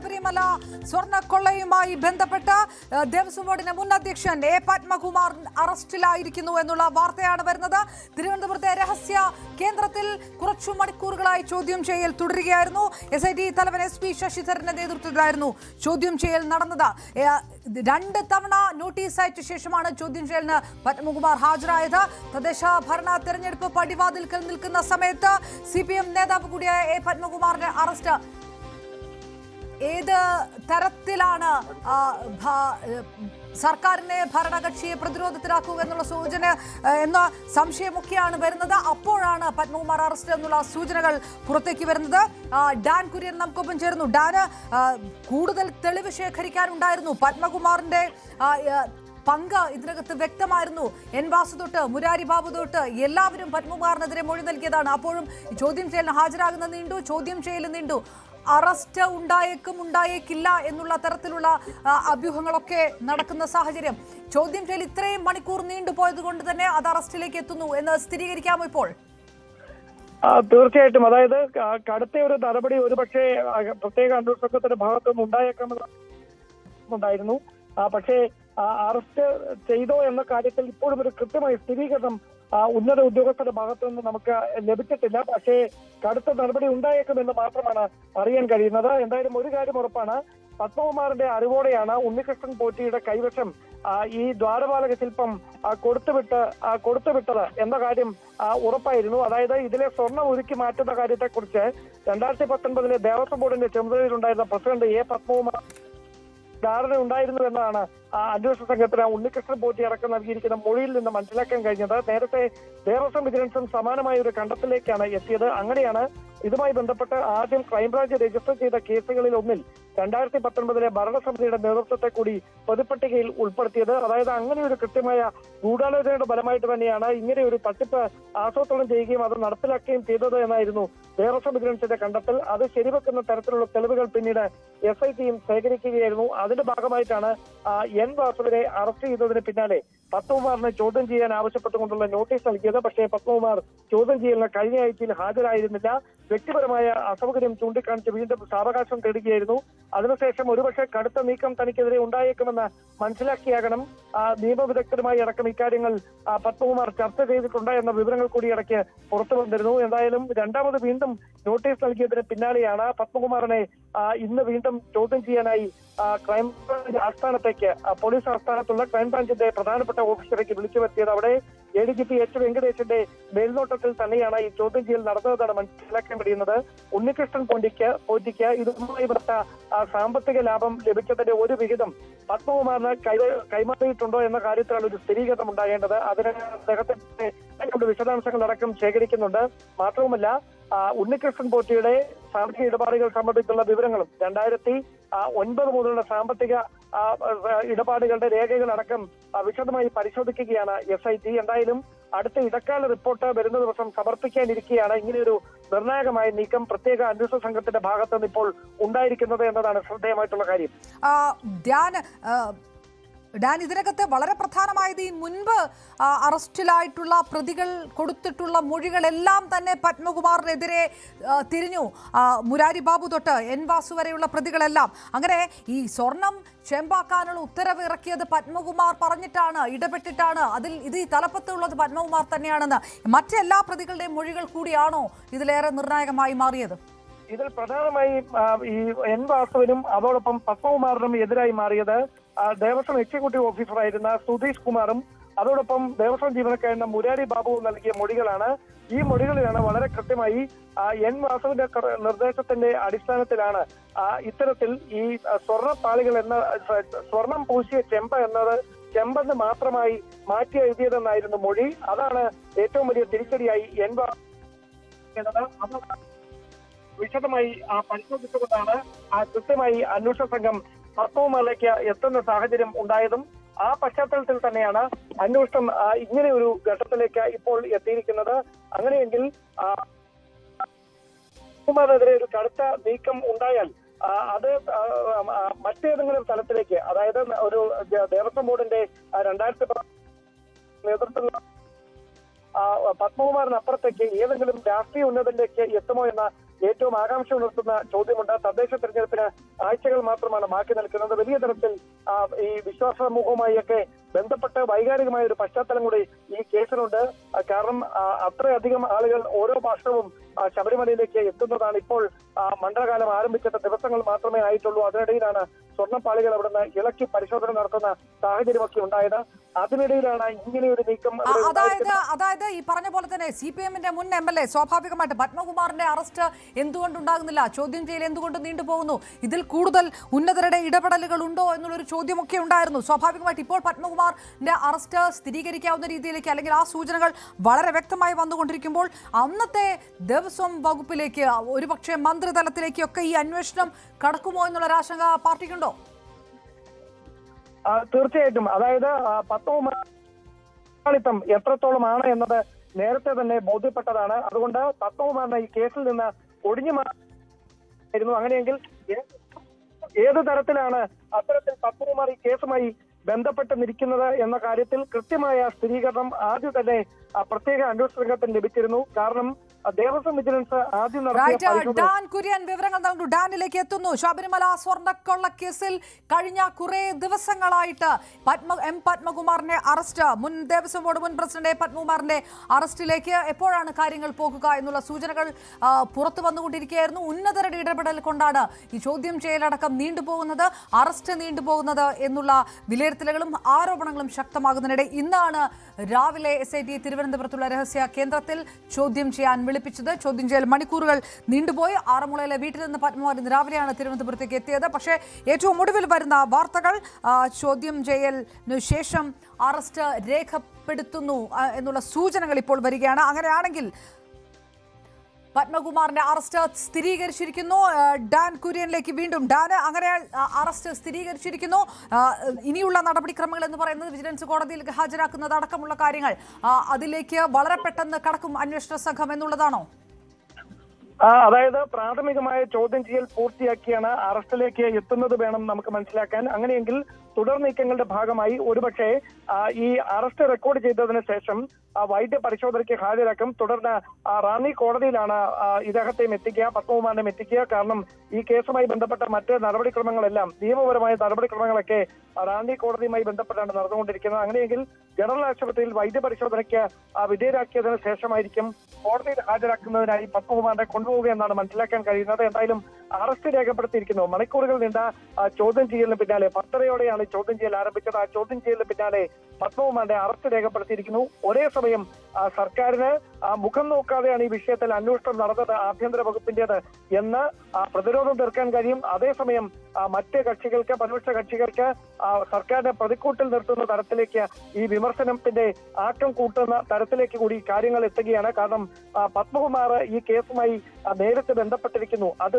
ശബരിമല സ്വർണക്കൊള്ളയുമായി ബന്ധപ്പെട്ട് ദേവസ്വം ബോർഡിന്റെ മുൻ അധ്യക്ഷൻ എ. പത്മകുമാർ അറസ്റ്റിലായിരിക്കുന്നു എന്നുള്ള വാർത്തയാണ് വരുന്നത്. തിരുവനന്തപുരത്തെ രഹസ്യ കേന്ദ്രത്തിൽ കുറച്ചു മണിക്കൂറുകളായി ചോദ്യം ചെയ്യൽ തുടരുകയായിരുന്നു. എസ് ഐ ടി തലവൻ എസ് പി ശശിധരന്റെ നേതൃത്വത്തിലായിരുന്നു ചോദ്യം ചെയ്യൽ നടന്നത്. രണ്ട് തവണ നോട്ടീസ് അയച്ച ശേഷമാണ് ചോദ്യം ചെയ്യലിന് പത്മകുമാർ ഹാജരായത്. തദ്ദേശ ഭരണ തെരഞ്ഞെടുപ്പ് പടിവാതിൽക്കൽ നിൽക്കുന്ന സമയത്ത് സി പി എം നേതാവ് കൂടിയായ എ. പത്മകുമാറിന്റെ അറസ്റ്റ് ഏത് തരത്തിലാണ് സർക്കാരിനെ ഭരണകക്ഷിയെ പ്രതിരോധത്തിലാക്കുക എന്നുള്ള സൂചന എന്ന സംശയമൊക്കെയാണ് വരുന്നത്. അപ്പോഴാണ് പത്മകുമാർ അറസ്റ്റ് എന്നുള്ള സൂചനകൾ പുറത്തേക്ക് വരുന്നത്. ഡാൻ കുര്യൻ നമുക്കൊപ്പം ചേർന്നു ഡാന് കൂടുതൽ തെളിവ് ശേഖരിക്കാനുണ്ടായിരുന്നു. പത്മകുമാറിന്റെ പങ്ക് ഇതിനകത്ത് വ്യക്തമായിരുന്നു. എൻ വാസു തൊട്ട് മുരാരി ബാബു തൊട്ട് എല്ലാവരും പത്മകുമാറിനെതിരെ മൊഴി നൽകിയതാണ്. അപ്പോഴും ചോദ്യം ചെയ്യലിന് ഹാജരാകുന്ന നീണ്ടു ചോദ്യം ചെയ്യൽ നീണ്ടു. അറസ്റ്റ് ഉണ്ടായേക്കും ഉണ്ടായേക്കില്ല എന്നുള്ള തരത്തിലുള്ള അഭ്യൂഹങ്ങളൊക്കെ നടക്കുന്ന സാഹചര്യം. ചോദ്യം ചെയ്യൽ ഇത്രയും മണിക്കൂർ നീണ്ടുപോയത് കൊണ്ട് തന്നെ അത് അറസ്റ്റിലേക്ക് എത്തുന്നു എന്ന് സ്ഥിരീകരിക്കാമോ ഇപ്പോൾ? തീർച്ചയായിട്ടും. അതായത് കടുത്ത ഒരു നടപടി ഒരുപക്ഷെ പ്രത്യേക അന്വേഷണ സംഘത്തിന്റെ ഭാഗത്തുനിന്ന് ഉണ്ടായേക്കാമെന്നുണ്ടായിരുന്നു പക്ഷേ അറസ്റ്റ് ചെയ്തോ എന്ന കാര്യത്തിൽ ഇപ്പോഴും ഒരു കൃത്യമായ സ്ഥിരീകരണം ഉന്നത ഉദ്യോഗസ്ഥരുടെ ഭാഗത്തു നിന്ന് നമുക്ക് ലഭിച്ചിട്ടില്ല. പക്ഷേ കടുത്ത നടപടി ഉണ്ടായേക്കുമെന്ന് മാത്രമാണ് അറിയാൻ കഴിയുന്നത്. എന്തായാലും ഒരു കാര്യം ഉറപ്പാണ്. പത്മകുമാറിന്റെ അറിവോടെയാണ് ഉണ്ണികൃഷ്ണൻ പോറ്റിയുടെ കൈവശം ഈ ദ്വാരപാലക ശില്പം കൊടുത്തുവിട്ട് കൊടുത്തുവിട്ടത് എന്ന കാര്യം ഉറപ്പായിരുന്നു. അതായത് ഇതിലെ സ്വർണം ഒരുക്കി മാറ്റുന്ന കാര്യത്തെക്കുറിച്ച് രണ്ടായിരത്തി പത്തൊൻപതിലെ ദേവസ്വം ബോർഡിന്റെ ചുമതലയിലുണ്ടായിരുന്ന പ്രസിഡന്റ് എ പത്മകുമാർ ധാരണ ഉണ്ടായിരുന്നു എന്നാണ് അന്വേഷണ സംഘത്തിന് ഉണ്ണികൃഷ്ണൻ പോറ്റി അടക്കം നൽകിയിരിക്കുന്ന മൊഴിയിൽ നിന്ന് മനസ്സിലാക്കാൻ കഴിഞ്ഞത് നേരത്തെ ദേവസ്വം വിജിലൻസും സമാനമായ ഒരു കണ്ടത്തിലേക്കാണ് എത്തിയത്. അങ്ങനെയാണ് ഇതുമായി ബന്ധപ്പെട്ട് ആദ്യം ക്രൈംബ്രാഞ്ച് രജിസ്റ്റർ ചെയ്ത കേസുകളിൽ ഒന്നിൽ രണ്ടായിരത്തി പത്തൊൻപതിലെ ഭരണസമിതിയുടെ നേതൃത്വത്തെ കൂടി പൊതുപട്ടികയിൽ ഉൾപ്പെടുത്തിയത്. അതായത് അങ്ങനെ ഒരു കൃത്യമായ ഗൂഢാലോചനയുടെ ഫലമായിട്ട് തന്നെയാണ് ഇങ്ങനെ ഒരു തട്ടിപ്പ് ആസൂത്രണം ചെയ്യുകയും അത് നടപ്പിലാക്കുകയും ചെയ്തത് എന്നായിരുന്നു ദേവസ്വം വിജിലൻസിന്റെ കണ്ടെത്തൽ. അത് ശരിവെക്കുന്ന തരത്തിലുള്ള തെളിവുകൾ പിന്നീട് എസ് ഐ ടിയും ശേഖരിക്കുകയായിരുന്നു. അതിന്റെ ഭാഗമായിട്ടാണ് എൻ വാസുവിനെ അറസ്റ്റ് ചെയ്തതിന് പിന്നാലെ പത്മകുമാറിനെ ചോദ്യം ചെയ്യാൻ ആവശ്യപ്പെട്ടുകൊണ്ടുള്ള നോട്ടീസ് നൽകിയത്. പക്ഷേ പത്മകുമാർ ചോദ്യം ചെയ്യലിന് കഴിഞ്ഞ ആഴ്ചയിൽ ഹാജരായിരുന്നില്ല. വ്യക്തിപരമായ അസൗകര്യം ചൂണ്ടിക്കാണിച്ച് വീണ്ടും സാവകാശം തേടുകയായിരുന്നു. അതിനുശേഷം ഒരുപക്ഷെ കടുത്ത നീക്കം തനിക്കെതിരെ ഉണ്ടായേക്കുമെന്ന് മനസ്സിലാക്കിയാകണം. നിയമവിദഗ്ധരുമായി അടക്കം ഇക്കാര്യങ്ങൾ പത്മകുമാർ ചർച്ച ചെയ്തിട്ടുണ്ട് എന്ന വിവരങ്ങൾ കൂടി ഇടയ്ക്ക് പുറത്തു വന്നിരുന്നു. എന്തായാലും രണ്ടാമത് വീണ്ടും നോട്ടീസ് നൽകിയതിന് പിന്നാലെയാണ് പത്മകുമാറിനെ ഇന്ന് വീണ്ടും ചോദ്യം ചെയ്യാനായി ക്രൈംബ്രാഞ്ച് ആസ്ഥാനത്തേക്ക് പോലീസ് ആസ്ഥാനത്തുള്ള ക്രൈംബ്രാഞ്ചിന്റെ പ്രധാനപ്പെട്ട ഓഫീസറേക്ക് വിളിച്ചു വരുത്തിയത് അവിടെ A D G P H വെങ്കടേഷിന്റെ മേൽനോട്ടത്തിൽ തന്നെയാണ് ഈ ചോദ്യം ചെയ്യൽ നടന്നതെന്നാണ് മനസ്സിലാക്കാൻ കഴിയുന്നത്. ഉണ്ണികൃഷ്ണൻ പോണ്ടിക്ക് പോറ്റിക്ക് ഇതുമായി ആ, സാമ്പത്തിക ലാഭം ലഭിച്ചതിന്റെ ഒരു വിഹിതം പത്മകുമാറിന് കൈ കൈമാറിയിട്ടുണ്ടോ എന്ന കാര്യത്തിലാണ് ഒരു സ്ഥിരീകരണം ഉണ്ടാകേണ്ടത്. അതിന് അദ്ദേഹത്തിന്റെ വിശദാംശങ്ങൾ അടക്കം ശേഖരിക്കുന്നുണ്ട്. മാത്രവുമല്ല ഉണ്ണികൃഷ്ണൻ പോറ്റിയുടെ സാമ്പത്തിക ഇടപാടുകൾ സംബന്ധിച്ചുള്ള വിവരങ്ങളും രണ്ടായിരത്തി ഒൻപത് മുതലുള്ള സാമ്പത്തിക ഇടപാടുകളുടെ രേഖകളടക്കം വിശദമായി പരിശോധിക്കുകയാണ് എസ് ഐ ടി. എന്തായാലും അടുത്ത ഇടക്കാല റിപ്പോർട്ട് വരുന്ന ദിവസം സമർപ്പിക്കാനിരിക്കെയാണ് ഇങ്ങനെയൊരു നിർണായകമായ നീക്കം പ്രത്യേക അന്വേഷണ സംഘത്തിന്റെ ഭാഗത്തുനിന്ന് ഇപ്പോൾ ഉണ്ടായിരിക്കുന്നത് എന്നതാണ് ശ്രദ്ധേയമായിട്ടുള്ള കാര്യം. ഡാൻ ഇതിനകത്ത് വളരെ പ്രധാനമായത് ഈ മുൻപ് അറസ്റ്റിലായിട്ടുള്ള പ്രതികൾ കൊടുത്തിട്ടുള്ള മൊഴികളെല്ലാം തന്നെ പത്മകുമാറിനെതിരെ തിരിഞ്ഞു. മുരാരി ബാബു തൊട്ട് എൻ വാസു വരെയുള്ള പ്രതികളെല്ലാം. അങ്ങനെ ഈ സ്വർണം ചെമ്പാക്കാനുള്ള ഉത്തരവ് ഇറക്കിയത് പത്മകുമാർ പറഞ്ഞിട്ടാണ് ഇടപെട്ടിട്ടാണ്. അതിൽ ഇത് ഈ തലപ്പത്തുള്ളത് പത്മകുമാർ തന്നെയാണെന്ന്. മറ്റെല്ലാ പ്രതികളുടെയും മൊഴികൾ കൂടിയാണോ ഇതിലേറെ നിർണായകമായി മാറിയത്? ഇതിൽ പ്രധാനമായും ഈ എൻ വാസുവിനും അതോടൊപ്പം പത്മകുമാറിനും എതിരായി മാറിയത് ദേവസ്വം എക്സിക്യൂട്ടീവ് ഓഫീസറായിരുന്ന സുധീഷ് കുമാറും അതോടൊപ്പം ദേവസ്വം ജീവനക്കാരന മുരാരി ബാബുവും നൽകിയ മൊഴികളാണ്. ഈ മൊഴികളിലാണ് വളരെ കൃത്യമായി എൻ വാസുവിന്റെ നിർദ്ദേശത്തിന്റെ അടിസ്ഥാനത്തിലാണ് ഇത്തരത്തിൽ ഈ സ്വർണപ്പാളികൾ എന്ന സ്വർണം പൂശിയ ചെമ്പ എന്നത് ചെമ്പെന്ന് മാത്രമായി മാറ്റി എഴുതിയതെന്നായിരുന്നു മൊഴി. അതാണ് ഏറ്റവും വലിയ തിരിച്ചടിയായി എൻ വാസു വിശദമായി പരിശോധിച്ചുകൊണ്ടാണ് കൃത്യമായി അന്വേഷണ സംഘം പത്മകുമാറിലേക്ക് എത്തുന്ന സാഹചര്യം ഉണ്ടായതും ആ പശ്ചാത്തലത്തിൽ തന്നെയാണ് അന്വേഷണം ഇങ്ങനെ ഒരു ഘട്ടത്തിലേക്ക് ഇപ്പോൾ എത്തിയിരിക്കുന്നത്. അങ്ങനെയെങ്കിൽ ആ, പത്മകുമാറിനെതിരെ ഒരു കടുത്ത നീക്കം ഉണ്ടായാൽ അത് മറ്റേതെങ്കിലും തലത്തിലേക്ക് അതായത് ഒരു ദേവസ്വം ബോർഡിന്റെ രണ്ടായിരത്തി നേതൃത്വം പത്മകുമാറിനപ്പുറത്തേക്ക് ഏതെങ്കിലും രാഷ്ട്രീയ ഉന്നതനിലേക്ക് എത്തുമോ എന്ന ഏറ്റവും ആകാംക്ഷ ഉണർത്തുന്ന ചോദ്യമുണ്ട്. തദ്ദേശ തെരഞ്ഞെടുപ്പിന് ആഴ്ചകൾ മാത്രമാണ് ബാക്കി നിൽക്കുന്നത്. വലിയ തരത്തിൽ ഈ വിശ്വാസ സമൂഹവുമായൊക്കെ ബന്ധപ്പെട്ട് വൈകാരികമായ ഒരു പശ്ചാത്തലം കൂടി ഈ കേസിലുണ്ട്. കാരണം അത്രയധികം ആളുകൾ ഓരോ വർഷവും ശബരിമലയിലേക്ക് എത്തുന്നതാണ് ഇപ്പോൾ മണ്ഡലകാലം ആരംഭിച്ചിട്ട് ദിവസങ്ങൾ മാത്രമേ ആയിട്ടുള്ളൂ. അതിനിടയിലാണ് സ്വർണപ്പാളികൾ അവിടുന്ന് ഇളക്കി പരിശോധന നടത്തുന്ന സാഹചര്യമൊക്കെ ഉണ്ടായത്. അതിനിടയിലാണ് ഇങ്ങനെയൊരു നീക്കം അതായത് അതായത് ഈ പറഞ്ഞ പോലെ തന്നെ സി പി എമ്മിന്റെ മുൻ എം എൽ എ സ്വാഭാവികമായിട്ട് പത്മകുമാറിന്റെ അറസ്റ്റ് എന്തുകൊണ്ടുണ്ടാകുന്നില്ല? ചോദ്യം ചെയ്യൽ എന്തുകൊണ്ട് നീണ്ടുപോകുന്നു ഇതിൽ കൂടുതൽ ഉന്നതരുടെ ഇടപെടലുകൾ ഉണ്ടോ എന്നുള്ളൊരു ചോദ്യമൊക്കെ ഉണ്ടായിരുന്നു. സ്വാഭാവികമായിട്ട് ഇപ്പോൾ പത്മകുമാറിന്റെ അറസ്റ്റ് സ്ഥിരീകരിക്കാവുന്ന രീതിയിലേക്ക് അല്ലെങ്കിൽ ആ സൂചനകൾ വളരെ വ്യക്തമായി വന്നുകൊണ്ടിരിക്കുമ്പോൾ അന്നത്തെ ദേവസ്വം വകുപ്പിലേക്ക് ഒരുപക്ഷെ മന്ത്രിതലത്തിലേക്കൊക്കെ ഈ അന്വേഷണം കടക്കുമോ എന്നുള്ള ആശങ്ക പാർട്ടിക്കുണ്ടോ? തീർച്ചയായിട്ടും. അതായത് പങ്കാളിത്തം എത്രത്തോളമാണ് എന്നത് നേരത്തെ തന്നെ ബോധ്യപ്പെട്ടതാണ്. അതുകൊണ്ട് തത്വവുമാണ് ഈ കേസിൽ നിന്ന് ഒഴിഞ്ഞു മാറുന്നു അങ്ങനെയെങ്കിൽ ഏത് തരത്തിലാണ് അത്തരത്തിൽ പത്മകുമാർ ഈ കേസുമായി ബന്ധപ്പെട്ട് നിൽക്കുന്നത് എന്ന കാര്യത്തിൽ കൃത്യമായ സ്ഥിരീകരണം ആദ്യം തന്നെ പ്രത്യേക അന്വേഷണ സംഘത്തിന് ലഭിച്ചിരുന്നു. കാരണം ദേവസ്വം വിജിലൻസ് ആദ്യം ഡാൻ കുര്യൻ വിവരങ്ങൾ നൽകുന്നു ഡാനിലേക്ക് എത്തുന്നു. ശബരിമല സ്വർണക്കൊള്ള കേസിൽ കഴിഞ്ഞ കുറെ ദിവസങ്ങളായിട്ട് പത്മ എം പത്മകുമാറിന്റെ അറസ്റ്റ്. മുൻ ദേവസ്വം ബോർഡ് മുൻ പ്രസിഡന്റ് എ പത്മകുമാറിന്റെ അറസ്റ്റിലേക്ക് എപ്പോഴാണ് കാര്യങ്ങൾ പോകുക എന്നുള്ള സൂചനകൾ പുറത്തു വന്നുകൊണ്ടിരിക്കുകയായിരുന്നു. ഉന്നതരുടെ ഇടപെടൽ കൊണ്ടാണ് ഈ ചോദ്യം ചെയ്യലടക്കം നീണ്ടുപോകുന്നത് അറസ്റ്റ് നീണ്ടുപോകുന്നത് എന്നുള്ള വിലയിരുത്തലുകളും ആരോപണങ്ങളും ശക്തമാകുന്നതിനിടെ ഇന്നാണ് രാവിലെ എസ് ഐ ടി തിരുവനന്തപുരത്തുള്ള രഹസ്യ കേന്ദ്രത്തിൽ ചോദ്യം ചെയ്യാൻ വിളിപ്പിച്ചത്. ചോദ്യം ചെയ്യൽ മണിക്കൂറുകൾ നീണ്ടുപോയി. ആറന്മുളയിലെ വീട്ടിൽ നിന്ന് പത്മകുമാർ ഇന്ന് രാവിലെയാണ് തിരുവനന്തപുരത്തേക്ക് എത്തിയത്. പക്ഷേ ഏറ്റവും ഒടുവിൽ വരുന്ന വാർത്തകൾ ചോദ്യം ചെയ്യലിനു ശേഷം അറസ്റ്റ് രേഖപ്പെടുത്തുന്നു എന്നുള്ള സൂചനകൾ ഇപ്പോൾ വരികയാണ്. അങ്ങനെയാണെങ്കിൽ പത്മകുമാറിന്റെ അറസ്റ്റ് സ്ഥിരീകരിച്ചിരിക്കുന്നു. ഡാൻ കുര്യനിലേക്ക് വീണ്ടും ഡാൻ അങ്ങനെ അറസ്റ്റ് സ്ഥിരീകരിച്ചിരിക്കുന്നു. ഇനിയുള്ള നടപടിക്രമങ്ങൾ എന്ന് പറയുന്നത് വിജിലൻസ് കോടതിയിൽ ഹാജരാക്കുന്നത് അടക്കമുള്ള കാര്യങ്ങൾ അതിലേക്ക് വളരെ പെട്ടെന്ന് കടക്കും അന്വേഷണ സംഘം എന്നുള്ളതാണോ? അതായത് പ്രാഥമികമായ ചോദ്യം ചെയ്യൽ പൂർത്തിയാക്കിയാണ് അറസ്റ്റിലേക്ക് എത്തുന്നത് വേണം നമുക്ക് മനസ്സിലാക്കാൻ. അങ്ങനെയെങ്കിൽ തുടർ നീക്കങ്ങളുടെ ഭാഗമായി ഒരുപക്ഷെ ഈ അറസ്റ്റ് റെക്കോർഡ് ചെയ്തതിന് ശേഷം വൈദ്യ പരിശോധനയ്ക്ക് ഹാജരാക്കും. തുടർന്ന് റാന്നി കോടതിയിലാണ് ഇദ്ദേഹത്തെയും എത്തിക്കുക പത്മകുമാറിനെയും എത്തിക്കുക. കാരണം ഈ കേസുമായി ബന്ധപ്പെട്ട മറ്റ് നടപടിക്രമങ്ങളെല്ലാം നിയമപരമായ നടപടിക്രമങ്ങളൊക്കെ റാന്നി കോടതിയുമായി ബന്ധപ്പെട്ടാണ് നടന്നുകൊണ്ടിരിക്കുന്നത്. അങ്ങനെയെങ്കിൽ ജനറൽ ആശുപത്രിയിൽ വൈദ്യ പരിശോധനയ്ക്ക് ആ, വിധേയരാക്കിയതിനു ശേഷമായിരിക്കും കോടതിയിൽ ഹാജരാക്കുന്നതിനായി പത്മകുമാറിനെ കൊണ്ടുപോവുക എന്നാണ് മനസ്സിലാക്കാൻ കഴിയുന്നത്. എന്തായാലും അറസ്റ്റ് രേഖപ്പെടുത്തിയിരിക്കുന്നു. മണിക്കൂറുകൾ നീണ്ട ചോദ്യം ചെയ്യലിന് പിന്നാലെ പത്തരയോടെയാണ് ചോദ്യം ചെയ്യൽ ആരംഭിച്ചത്. ആ ചോദ്യം ചെയ്യലിന് പിന്നാലെ പത്മകുമാറിന്റെ അറസ്റ്റ് രേഖപ്പെടുത്തിയിരിക്കുന്നു. ഒരേ സമയം സർക്കാരിന് മുഖം നോക്കാതെയാണ് ഈ വിഷയത്തിൽ അന്വേഷണം നടന്നത് ആഭ്യന്തര വകുപ്പിന്റേത് എന്ന് പ്രതിരോധം തീർക്കാൻ കഴിയും. അതേസമയം മറ്റ് കക്ഷികൾക്ക് പ്രതിപക്ഷ കക്ഷികൾക്ക് സർക്കാരിനെ പ്രതിക്കൂട്ടിൽ നിർത്തുന്ന തരത്തിലേക്ക് ഈ വിമർശനത്തിന്റെ ആക്കം കൂട്ടുന്ന തരത്തിലേക്ക് കൂടി കാര്യങ്ങൾ എത്തുകയാണ്. കാരണം പത്മകുമാർ ഈ കേസുമായി നേരിട്ട് ബന്ധപ്പെട്ടിരിക്കുന്നു. അത്